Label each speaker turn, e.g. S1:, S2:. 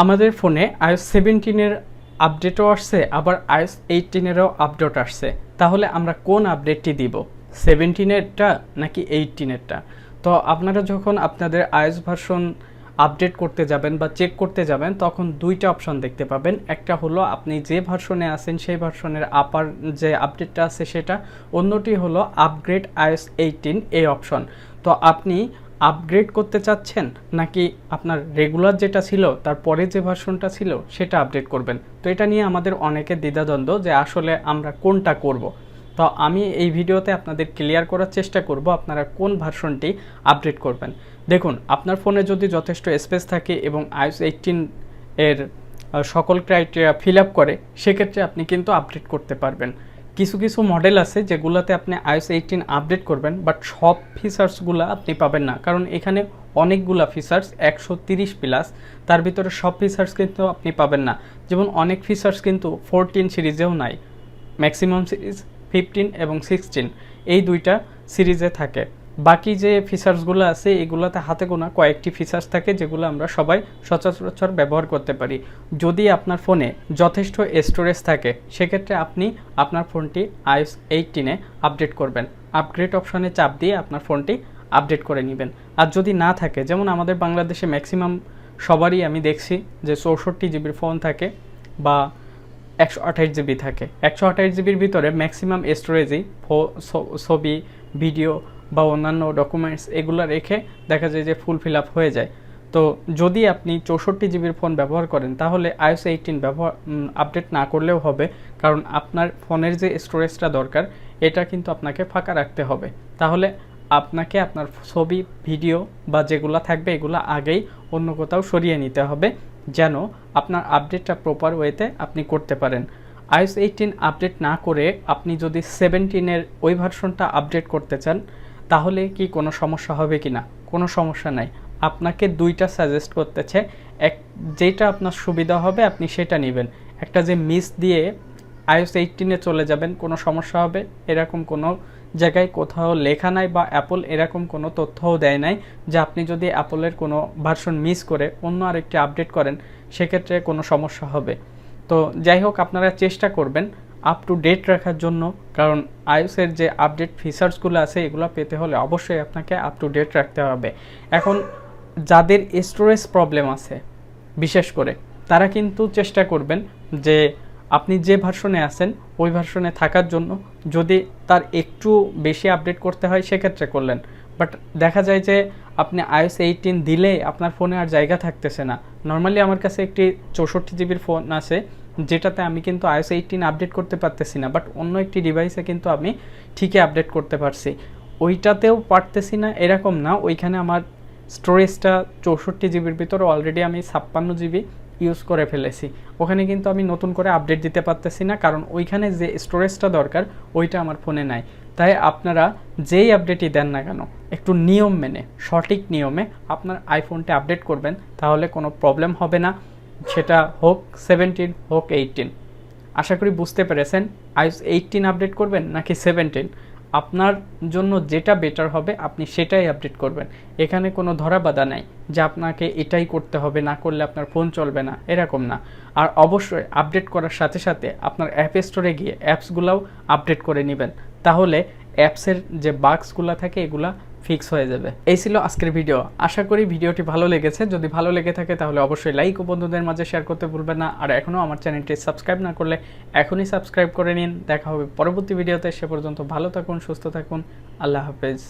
S1: আমাদের ফোনে আইএস সেভেন্টিনের আপডেটও আসছে, আবার আইএস এইটিনেরও আপডেট আসছে। তাহলে আমরা কোন আপডেটটি দিব? সেভেন্টিনেরটা নাকি এইটিনেরটা তো আপনারা যখন আপনাদের আইএস ভার্সন আপডেট করতে যাবেন বা চেক করতে যাবেন, তখন দুইটা অপশন দেখতে পাবেন। একটা হলো, আপনি যে ভার্সনে আছেন, সেই ভার্সনের আপার যে আপডেটটা আছে সেটা। অন্যটি হলো আপগ্রেড আইএস এইটিন এই অপশন তো আপনি আপগ্রেড করতে চাচ্ছেন নাকি আপনার রেগুলার যেটা ছিল তারপরে যে ভার্সনটা ছিল, সেটা আপডেট করবেন? তো এটা নিয়ে আমাদের অনেকের দ্বিধাদ্বন্দ্ব যে আসলে আমরা কোনটা করব। তো আমি এই ভিডিওতে আপনাদের ক্লিয়ার করার চেষ্টা করব আপনারা কোন ভার্সনটি আপডেট করবেন। দেখুন, আপনার ফোনে যদি যথেষ্ট স্পেস থাকে এবং আইএস এইটিন এর সকল ক্রাইটেরিয়া ফিল আপ করে, সেক্ষেত্রে আপনি কিন্তু আপডেট করতে পারবেন। কিছু কিছু মডেল আছে যেগুলোতে আপনি আইস এইটিন আপডেট করবেন বাট সব ফিচার্সগুলো আপনি পাবেন না। কারণ এখানে অনেকগুলা ফিচার্স একশো তিরিশ প্লাস তার ভিতরে সব ফিচার্স কিন্তু আপনি পাবেন না। যেমন অনেক ফিচার্স কিন্তু ফোরটিন সিরিজেও নাই। ম্যাক্সিমাম সিরিজ ফিফটিন এবং সিক্সটিন এই দুইটা সিরিজে থাকে। বাকি যে ফিচার্সগুলো আছে, এগুলোতে হাতে গোনা কয়েকটি ফিচার্স থাকে যেগুলো আমরা সবাই সচরাচর ব্যবহার করতে পারি। যদি আপনার ফোনে যথেষ্ট স্টোরেজ থাকে, সেক্ষেত্রে আপনি আপনার ফোনটি আইএস এইটিনে আপডেট করবেন। আপগ্রেড অপশনে চাপ দিয়ে আপনার ফোনটি আপডেট করে নেবেন। আর যদি না থাকে, যেমন আমাদের বাংলাদেশে ম্যাক্সিমাম সবারই আমি দেখছি যে চৌষট্টি জিবির ফোন থাকে বা একশো আঠাশ জিবি থাকে। একশো আঠাশ জিবির ভিতরে ম্যাক্সিমাম স্টোরেজই ছবি ভিডিও বা অন্যান্য ডকুমেন্টস এগুলো রেখে দেখা যায় যে ফুল ফিল আপ হয়ে যায়। তো যদি আপনি চৌষট্টি জিবির ফোন ব্যবহার করেন, তাহলে আইএস এইটিন ব্যবহার আপডেট না করলেও হবে, কারণ আপনার ফোনের যে স্টোরেজটা দরকার, এটা কিন্তু আপনাকে ফাঁকা রাখতে হবে। তাহলে আপনাকে আপনার ছবি ভিডিও বা যেগুলো থাকবে, এগুলো আগেই অন্য কোথাও সরিয়ে নিতে হবে, যেন আপনার আপডেটটা প্রপার ওয়েতে আপনি করতে পারেন। আইএস এইটিন আপডেট না করে আপনি যদি সেভেন্টিনের ওই ভার্সনটা আপডেট করতে চান তাহলে কি কোনো সমস্যা হবে কি না কোনো সমস্যা নাই। আপনাকে দুইটা সাজেস্ট করতেছে। এক যেটা আপনার সুবিধা হবে, আপনি সেটা নেবেন। একটা যে মিস দিয়ে আইএস এইটিনে চলে যাবেন, কোনো সমস্যা হবে? এরকম কোনো জায়গায় কোথাও লেখা নাই বা অ্যাপল এরকম কোনো তথ্যও দেয় নাই যে আপনি যদি অ্যাপলের কোনো ভার্সন মিস করে অন্য আরেকটি আপডেট করেন, সেক্ষেত্রে কোনো সমস্যা হবে। তো যাই হোক, আপনারা চেষ্টা করবেন। আপ টু ডেট রাখার জন্য, কারণ আইওসের যে আপডেট ফিচার্সগুলো আছে, এগুলো পেতে হলে অবশ্যই আপনাকে আপ টু ডেট রাখতে হবে। এখন যাদের স্টোরেজ প্রবলেম আছে, বিশেষ করে, তারা কিন্তু চেষ্টা করবেন যে আপনি যে ভার্সনে আছেন, ওই ভার্সনে থাকার জন্য যদি তার একটু বেশি আপডেট করতে হয়, সেক্ষেত্রে করলেন। বাট দেখা যায় যে আপনি আইএস এইটিন দিলে আপনার ফোনে আর জায়গা থাকতেছে না। নর্মালি আমার কাছে একটি চৌষট্টি জিবির ফোন আছে যেটাতে আমি কিন্তু আইএস এইটিন আপডেট করতে পারতেছি না বাট অন্য একটি ডিভাইসে কিন্তু আমি ঠিকই আপডেট করতে পারছি। ওইটাতেও পারতেছি না, এরকম না, ওইখানে আমার স্টোরেজটা চৌষট্টি জিবির ভিতরে অলরেডি আমি ছাপ্পান্ন জিবি ইউজ করে ফেলেছি। ওখানে কিন্তু আমি নতুন করে আপডেট দিতে পারতেছি না, কারণ ওইখানে যে স্টোরেজটা দরকার, ওইটা আমার ফোনে নাই। তাই আপনারা যেই আপডেটই দেন না কেন, একটু নিয়ম মেনে, সঠিক নিয়মে আপনার আইফোনটা আপডেট করবেন, তাহলে কোনো প্রবলেম হবে না। সেটা হোক সেভেন্টিন হোক এইটিন আশা করি বুঝতে পেরেছেন। আইস এইটিন আপডেট করবেন নাকি সেভেন্টিন আপনার জন্য যেটা বেটার হবে, আপনি সেটাই আপডেট করবেন। এখানে কোনো ধরা ধরাবাধা নাই যে আপনাকে এটাই করতে হবে, না করলে আপনার ফোন চলবে না, এরকম না। আর অবশ্যই আপডেট করার সাথে সাথে আপনার অ্যাপ স্টোরে গিয়ে অ্যাপসগুলোও আপডেট করে নেবেন। তাহলে অ্যাপসের যে বাক্সগুলো থাকে, এগুলা ফিক্স হয়ে যাবে। এই ছিল আজকের ভিডিও আশা করি ভিডিওটি ভালো লেগেছে। যদি ভালো লেগে থাকে, তাহলে অবশ্যই লাইক ও বন্ধুদের মাঝে শেয়ার করতে ভুলবেন না। আর এখনও আমার চ্যানেলটি সাবস্ক্রাইব না করলে, এখনই সাবস্ক্রাইব করে নিন। দেখা হবে পরবর্তী ভিডিওতে সে পর্যন্ত ভালো থাকুন, সুস্থ থাকুন। আল্লাহ হাফেজ।